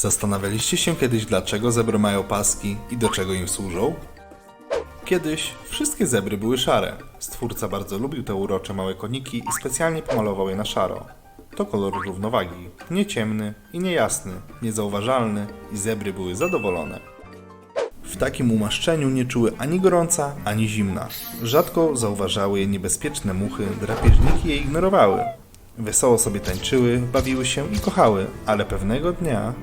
Zastanawialiście się kiedyś, dlaczego zebry mają paski i do czego im służą? Kiedyś wszystkie zebry były szare. Stwórca bardzo lubił te urocze małe koniki i specjalnie pomalował je na szaro. To kolor równowagi, nie ciemny i nie jasny, niezauważalny i zebry były zadowolone. W takim umaszczeniu nie czuły ani gorąca, ani zimna. Rzadko zauważały je niebezpieczne muchy, drapieżniki je ignorowały. Wesoło sobie tańczyły, bawiły się i kochały, ale pewnego dnia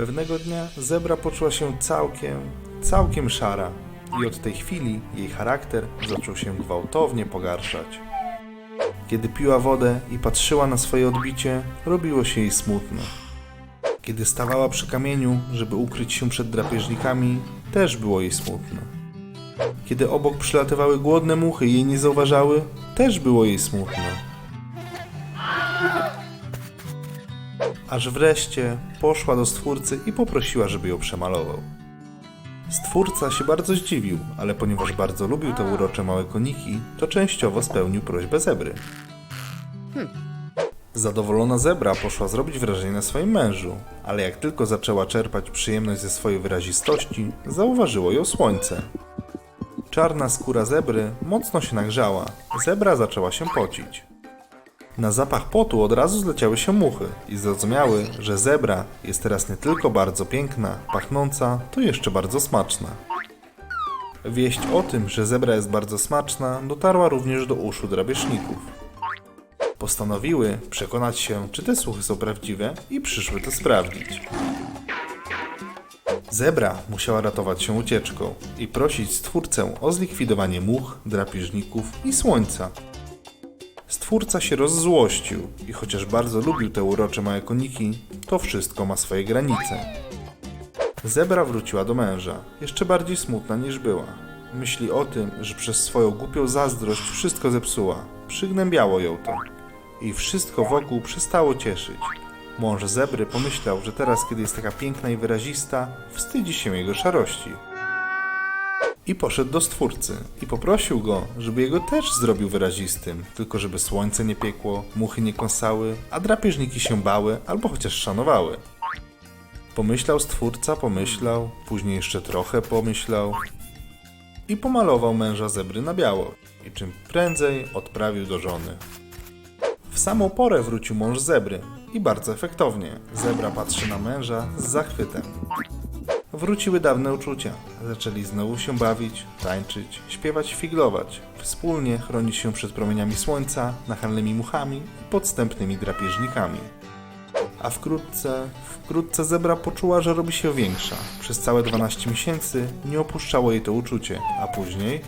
Pewnego dnia zebra poczuła się całkiem, całkiem szara i od tej chwili jej charakter zaczął się gwałtownie pogarszać. Kiedy piła wodę i patrzyła na swoje odbicie, robiło się jej smutno. Kiedy stawała przy kamieniu, żeby ukryć się przed drapieżnikami, też było jej smutno. Kiedy obok przylatywały głodne muchy i jej nie zauważały, też było jej smutno. Aż wreszcie poszła do stwórcy i poprosiła, żeby ją przemalował. Stwórca się bardzo zdziwił, ale ponieważ bardzo lubił te urocze małe koniki, to częściowo spełnił prośbę zebry. Zadowolona zebra poszła zrobić wrażenie na swoim mężu, ale jak tylko zaczęła czerpać przyjemność ze swojej wyrazistości, zauważyło ją słońce. Czarna skóra zebry mocno się nagrzała, zebra zaczęła się pocić. Na zapach potu od razu zleciały się muchy i zrozumiały, że zebra jest teraz nie tylko bardzo piękna, pachnąca, to jeszcze bardzo smaczna. Wieść o tym, że zebra jest bardzo smaczna, dotarła również do uszu drapieżników. Postanowiły przekonać się, czy te słuchy są prawdziwe i przyszły to sprawdzić. Zebra musiała ratować się ucieczką i prosić stwórcę o zlikwidowanie much, drapieżników i słońca. Stwórca się rozzłościł i chociaż bardzo lubił te urocze małe koniki, to wszystko ma swoje granice. Zebra wróciła do męża, jeszcze bardziej smutna niż była. Myśli o tym, że przez swoją głupią zazdrość wszystko zepsuła. Przygnębiało ją to. I wszystko wokół przestało cieszyć. Mąż zebry pomyślał, że teraz, kiedy jest taka piękna i wyrazista, wstydzi się jego szarości. I poszedł do stwórcy i poprosił go, żeby jego też zrobił wyrazistym, tylko żeby słońce nie piekło, muchy nie kąsały, a drapieżniki się bały albo chociaż szanowały. Pomyślał stwórca, pomyślał, później jeszcze trochę pomyślał i pomalował męża zebry na biało i czym prędzej odprawił do żony. W samą porę wrócił mąż zebry i bardzo efektownie. Zebra patrzy na męża z zachwytem. Wróciły dawne uczucia. Zaczęli znowu się bawić, tańczyć, śpiewać, figlować. Wspólnie chronić się przed promieniami słońca, nachalnymi muchami i podstępnymi drapieżnikami. A wkrótce, wkrótce zebra poczuła, że robi się większa. Przez całe 12 miesięcy nie opuszczało jej to uczucie, a później...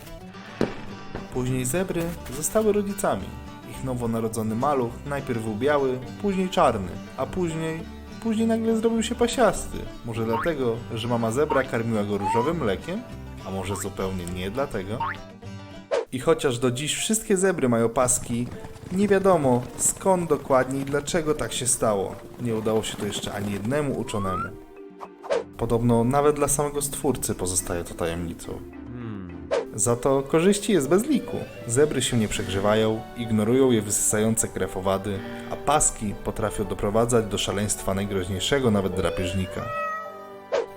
Później zebry zostały rodzicami. Ich nowonarodzony maluch najpierw był biały, później czarny, a później Później nagle zrobił się pasiasty. Może dlatego, że mama zebra karmiła go różowym mlekiem? A może zupełnie nie dlatego? I chociaż do dziś wszystkie zebry mają paski, nie wiadomo skąd dokładnie i dlaczego tak się stało. Nie udało się to jeszcze ani jednemu uczonemu. Podobno nawet dla samego stwórcy pozostaje to tajemnicą. Za to korzyści jest bez liku. Zebry się nie przegrzewają, ignorują je wysysające krew owady, a paski potrafią doprowadzać do szaleństwa najgroźniejszego nawet drapieżnika.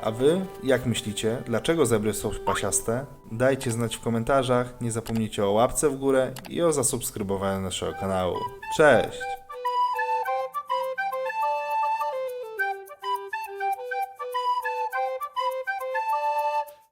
A wy, jak myślicie, dlaczego zebry są pasiaste? Dajcie znać w komentarzach, nie zapomnijcie o łapce w górę i o zasubskrybowaniu naszego kanału. Cześć!